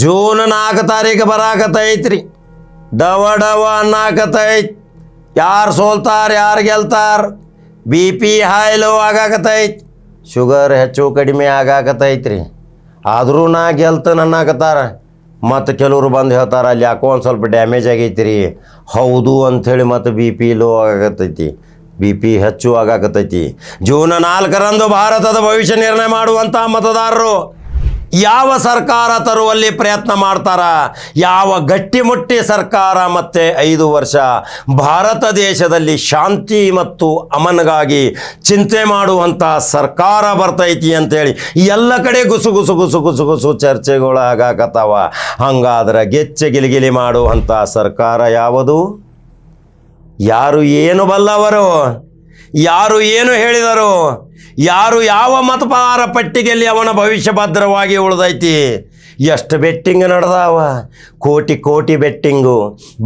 June ನಾಲ್ಕು ತಾರೀಕು ಬರಾಕತೈತ್ರಿ. ಡವ ಡವ ಅನ್ನಾಕತೈತ್. ಯಾರು ಸೋಲ್ತಾರ, ಯಾರು ಗೆಲ್ತಾರ? ಬಿ ಪಿ ಹೈ ಲೋ ಆಗಾಕತೈತ್. ಶುಗರ್ ಹೆಚ್ಚು ಕಡಿಮೆ ಆಗಾಕತೈತ್ರಿ. ಆದರೂ ನಾ ಗೆಲ್ತ ನನ್ನಾಕತ್ತಾರ ಮತ್ತು ಕೆಲವರು ಬಂದು ಹೇಳ್ತಾರೆ, ಅಲ್ಲಿ ಯಾಕೋ ಒಂದು ಸ್ವಲ್ಪ ಡ್ಯಾಮೇಜ್ ಆಗೈತ್ರಿ. ಹೌದು ಅಂಥೇಳಿ ಮತ್ತು ಬಿ ಪಿ ಲೋ ಆಗಾಕತ್ತೈತಿ ಬಿ ಪಿ ಹೆಚ್ಚು ಆಗಾಕತೈತಿ. ಜೂನ್ ನಾಲ್ಕರಂದು ಭಾರತದ ಭವಿಷ್ಯ ನಿರ್ಣಯ ಮಾಡುವಂಥ ಮತದಾರರು ಯಾವ ಸರ್ಕಾರ ತರುವಲ್ಲಿ ಪ್ರಯತ್ನ ಮಾಡ್ತಾರ? ಯಾವ ಗಟ್ಟಿಮುಟ್ಟಿ ಸರ್ಕಾರ ಮತ್ತೆ ಐದು ವರ್ಷ? ಭಾರತ ದೇಶದಲ್ಲಿ ಶಾಂತಿ ಮತ್ತು ಅಮನ್ಗಾಗಿ ಚಿಂತೆ ಮಾಡುವಂಥ ಸರ್ಕಾರ ಬರ್ತೈತಿ ಅಂತೇಳಿ ಎಲ್ಲ ಕಡೆ ಗುಸು ಗುಸು ಗುಸು ಗುಸು ಗುಸು ಚರ್ಚೆಗಳಾಗತ್ತವ ಹಂಗಾದ್ರೆ ಗೆಚ್ಚೆ ಗಿಲಿಗಿಲಿ ಮಾಡುವಂಥ ಸರ್ಕಾರ ಯಾವುದು? ಯಾರು ಏನು ಬಲ್ಲವರು? ಯಾರು ಏನು ಹೇಳಿದರು? ಯಾರು ಯಾವ ಮತಪಾರ ಪಟ್ಟಿಗೆಯಲ್ಲಿ ಅವನ ಭವಿಷ್ಯ ಭದ್ರವಾಗಿ ಉಳಿದೈತಿ? ಎಷ್ಟು ಬೆಟ್ಟಿಂಗ್ ನಡೆದಾವ ಕೋಟಿ ಕೋಟಿ ಬೆಟ್ಟಿಂಗು,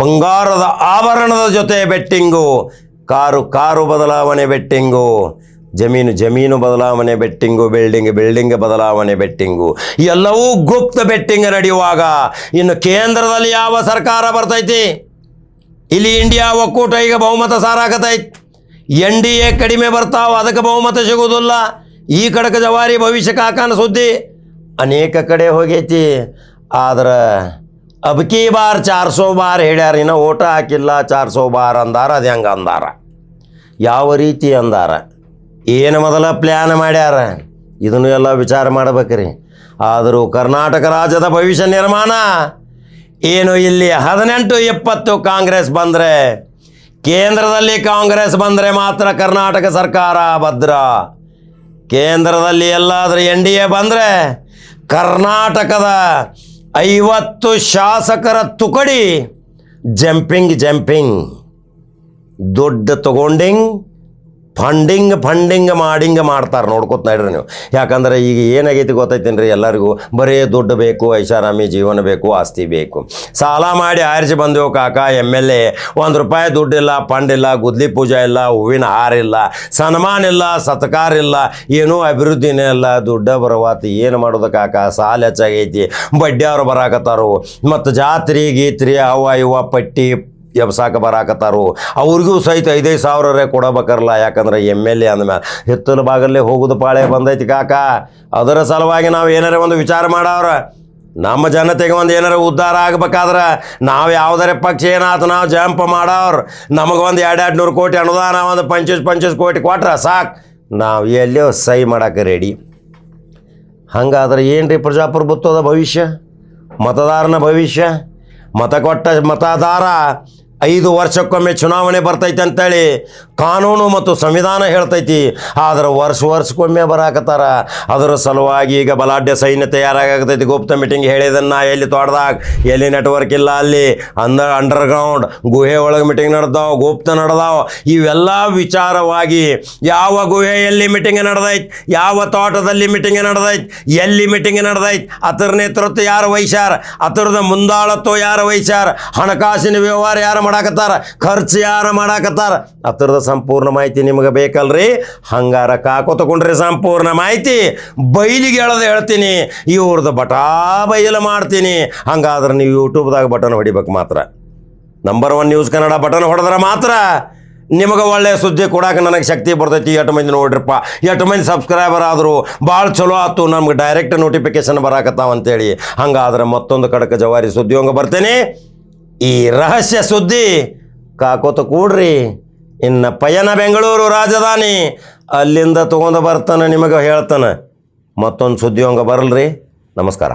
ಬಂಗಾರದ ಆಭರಣದ ಜೊತೆ ಬೆಟ್ಟಿಂಗು, ಕಾರು ಕಾರು ಬದಲಾವಣೆ ಬೆಟ್ಟಿಂಗು, ಜಮೀನು ಜಮೀನು ಬದಲಾವಣೆ ಬೆಟ್ಟಿಂಗು, ಬಿಲ್ಡಿಂಗ್ ಬಿಲ್ಡಿಂಗ್ ಬದಲಾವಣೆ ಬೆಟ್ಟಿಂಗು, ಎಲ್ಲವೂ ಗುಪ್ತ ಬೆಟ್ಟಿಂಗ್ ನಡೆಯುವಾಗ ಇನ್ನು ಕೇಂದ್ರದಲ್ಲಿ ಯಾವ ಸರ್ಕಾರ ಬರ್ತೈತಿ? ಇಲ್ಲಿ ಇಂಡಿಯಾ ಒಕ್ಕೂಟ ಈಗ ಬಹುಮತ ಸಾರಾಕತೈತಿ. ಎನ್ ಡಿ ಎ ಕಡಿಮೆ ಬರ್ತಾವ, ಅದಕ್ಕೆ ಬಹುಮತ ಸಿಗೋದಿಲ್ಲ ಈ ಕಡಕ ಜವಾರಿ ಭವಿಷ್ಯ ಕಾಕನ ಸುದ್ದಿ ಅನೇಕ ಕಡೆ ಹೋಗೈತಿ. ಆದ್ರೆ ಅಬ್ಕಿ ಬಾರ್ ಚಾರ್ ಸೋ ಬಾರ್ ಹೇಳ್ಯಾರ, ಇನ್ನು ಓಟ ಹಾಕಿಲ್ಲ, ಚಾರ್ ಸೋ ಬಾರ್ ಅಂದಾರ, ಅದು ಹೆಂಗೆ ಅಂದಾರ? ಯಾವ ರೀತಿ ಅಂದಾರ? ಏನು ಮೊದಲ ಪ್ಲ್ಯಾನ್ ಮಾಡ್ಯಾರ? ಇದನ್ನು ಎಲ್ಲ ವಿಚಾರ ಮಾಡ್ಬೇಕ್ರಿ. ಆದರೂ ಕರ್ನಾಟಕ ರಾಜ್ಯದ ಭವಿಷ್ಯ ನಿರ್ಮಾಣ, ಏನು ಇಲ್ಲಿ ಹದಿನೆಂಟು ಇಪ್ಪತ್ತು ಕಾಂಗ್ರೆಸ್ ಬಂದರೆ ಕೇಂದ್ರದಲ್ಲಿ ಕಾಂಗ್ರೆಸ್ ಬಂದರೆ ಮಾತ್ರ ಕರ್ನಾಟಕ ಸರ್ಕಾರ ಭದ್ರ. ಕೇಂದ್ರದಲ್ಲಿ ಎಲ್ಲಾದರೂ ಎನ್ ಡಿ ಎ ಬಂದರೆ ಕರ್ನಾಟಕದ ಐವತ್ತು ಶಾಸಕರ ತುಕಡಿ ಜಂಪಿಂಗ್ ಜಂಪಿಂಗ್. ದುಡ್ಡು ತಗೊಂಡಿಂಗ್ ಫಂಡಿಂಗ್ ಫಂಡಿಂಗ್ ಮಾಡಿಂಗ್ ಮಾಡ್ತಾರೆ ನೋಡ್ಕೊತ ನಡ್ರಿ ನೀವು. ಯಾಕಂದ್ರೆ ಈಗ ಏನಾಗೈತಿ ಗೊತ್ತೈತೇನ್ರಿ ಎಲ್ಲರಿಗೂ? ಬರೀ ದುಡ್ಡು ಬೇಕು, ಐಷಾರಾಮಿ ಜೀವನ ಬೇಕು, ಆಸ್ತಿ ಬೇಕು. ಸಾಲ ಮಾಡಿ ಆರಿಸಿ ಬಂದೆವು ಕಾಕ, ಎಂ ಎಲ್ ಎ, ಒಂದು ರೂಪಾಯಿ ದುಡ್ಡಿಲ್ಲ ಫಂಡ್ ಇಲ್ಲ ಗುದ್ಲಿ ಪೂಜೆ ಇಲ್ಲ, ಹೂವಿನ ಹಾರ ಇಲ್ಲ ಸನ್ಮಾನ ಇಲ್ಲ, ಸತ್ಕಾರ ಇಲ್ಲ, ಏನೂ ಅಭಿವೃದ್ಧಿನೇ ಇಲ್ಲ. ದುಡ್ಡ ಬರವಾತಿ ಏನು ಮಾಡೋದು ಕಾಕ? ಸಾಲ ಹೆಚ್ಚಾಗೈತಿ. ಬಡ್ಡಿಯವ್ರು ಬರಾಕತ್ತಾರು. ಮತ್ತು ಜಾತ್ರೆ, ಗೀತ್ರಿ ಅವ ಇವ ಪಟ್ಟಿ ಎಬ್ಸಾಕ ಬರಾಕತ್ತಾರು, ಅವ್ರಿಗೂ ಸಹಿತ ಐದೈದು ಸಾವಿರರೇ ಕೊಡಬೇಕಾರಲ್ಲ ಯಾಕಂದ್ರೆ ಎಂ ಎಲ್ ಎ ಅಂದಮೇಲೆ ಹಿತ್ತಲ ಭಾಗಲ್ಲೇ ಹೋಗುದು ಪಾಳೆ ಬಂದೈತಿ ಕಾಕ. ಅದರ ಸಲುವಾಗಿ ನಾವು ಏನಾರ ಒಂದು ವಿಚಾರ ಮಾಡವ್ರ. ನಮ್ಮ ಜನತೆಗೆ ಒಂದು ಏನಾರ ಉದ್ಧಾರ ಆಗ್ಬೇಕಾದ್ರೆ ನಾವು ಯಾವುದರ ಪಕ್ಷ ಏನಾಯ್ತು ನಾವು ಜಂಪ್ ಮಾಡವ್ರು. ನಮಗೆ ಒಂದು ಎರಡು ಎರಡು ನೂರು ಕೋಟಿ ಅನುದಾನ, ಒಂದು ಪಂಚೀಸ್ ಪಂಚೀಸ್ ಕೋಟಿ ಕೊಟ್ರೆ ಸಾಕು. ನಾವು ಎಲ್ಲಿಯೋ ಸಹಿ ಮಾಡೋಕೆ ರೆಡಿ ಹಂಗಾದ್ರೆ ಏನು ಪ್ರಜಾಪ್ರಭುತ್ವದ ಭವಿಷ್ಯ? ಮತದಾರನ ಭವಿಷ್ಯ? ಮತ ಕೊಟ್ಟ ಮತದಾರ ಐದು ವರ್ಷಕ್ಕೊಮ್ಮೆ ಚುನಾವಣೆ ಬರ್ತೈತೆ ಅಂತೇಳಿ ಕಾನೂನು ಮತ್ತು ಸಂವಿಧಾನ ಹೇಳ್ತೈತಿ. ಆದ್ರೆ ವರ್ಷ ವರ್ಷಕ್ಕೊಮ್ಮೆ ಬರಾಕತ್ತಾರ. ಅದರ ಸಲುವಾಗಿ ಈಗ ಬಲಾಢ್ಯ ಸೈನ್ಯ ತಯಾರಾಗತೈತಿ ಗುಪ್ತ ಮೀಟಿಂಗ್ ಹೇಳಿದನ್ನ ಎಲ್ಲಿ ತೋಟದಾಗ ಎಲ್ಲಿ ನೆಟ್ವರ್ಕ್ ಇಲ್ಲ ಅಲ್ಲಿ. ಅಂದ ಅಂಡರ್ಗ್ರೌಂಡ್ ಗುಹೆ ಒಳಗೆ ಮೀಟಿಂಗ್ ನಡೆದಾವ, ಗುಪ್ತ ನಡೆದಾವ. ಇವೆಲ್ಲ ವಿಚಾರವಾಗಿ ಯಾವ ಗುಹೆಯಲ್ಲಿ ಮೀಟಿಂಗ್ ನಡೆದೈತೆ? ಯಾವ ತೋಟದಲ್ಲಿ ಮೀಟಿಂಗ್ ನಡೆದೈತೆ? ಎಲ್ಲಿ ಮೀಟಿಂಗ್ ನಡೆದೈತೆ? ಅದರ ನೇತೃತ್ವ ಯಾರು ವಹಿಸ್ಯಾರ? ಅದರದ ಮುಂದಾಳತ್ವ ಯಾರು ವಹಿಸ್ಯಾರ? ಹಣಕಾಸಿನ ವ್ಯವಹಾರ ಯಾರು ಮಾಡಾಕತ್ತಾರ, ಖರ್ಚು ಯಾರ ಮಾಡಾಕತ್ತಾರ? ಅದರದ ಸಂಪೂರ್ಣ ಮಾಹಿತಿ ನಿಮಗೆ ಬೇಕಲ್ರಿ? ಹಂಗಾರ ಕಾಕೋ ತಗೊಂಡ್ರಿ ಸಂಪೂರ್ಣ ಮಾಹಿತಿ. ಬೈಲಿಗೆ ಹೇಳೋದು ಹೇಳ್ತೀನಿ ಇವ್ರದ್ದು ಬಟಾ ಬೈಲು ಮಾಡ್ತೀನಿ. ಹಂಗಾದ್ರೆ ನೀವು ಯೂಟ್ಯೂಬ್ದಾಗ ಬಟನ್ ಹೊಡಿಬೇಕು ಮಾತ್ರ. Number one news Kannada button ಹೊಡೆದ್ರೆ ಮಾತ್ರ. ನಿಮಗೆ ಒಳ್ಳೆ ಸುದ್ದಿ ಕೊಡಕ್ಕೆ ನನಗೆ ಶಕ್ತಿ ಬರ್ತೈತಿ. ಎಷ್ಟು ಮಂದಿ ನೋಡ್ರಿಪ್ಪ. ಎಷ್ಟು ಮಂದಿ ಸಬ್ಸ್ಕ್ರೈಬರ್ ಆದರು ಭಾಳ ಚಲೋ ಆಯ್ತು ನಮ್ಗೆ ಡೈರೆಕ್ಟ್ ನೋಟಿಫಿಕೇಶನ್ ಬರಾಕತ್ತಾವ ಅಂತೇಳಿ. ಹಂಗಾದ್ರೆ ಮತ್ತೊಂದು ಕಡಕ ಜವಾರಿ ಸುದ್ದಿ ಹಂಗೆ ಬರ್ತೇನೆ. ಈ ರಹಸ್ಯ ಸುದ್ದಿ ಕಾಕೋತ ಕೂಡ್ರಿ. ಇನ್ನು ಪಯನ ಬೆಂಗಳೂರು ರಾಜಧಾನಿ. ಅಲ್ಲಿಂದ ತೊಗೊಂಡು ಬರ್ತಾನೆ ನಿಮಗೆ ಹೇಳ್ತಾನೆ. ಮತ್ತೊಂದು ಸುದ್ದಿ ಹಂಗೆ ಬರಲ್ರಿ. ನಮಸ್ಕಾರ.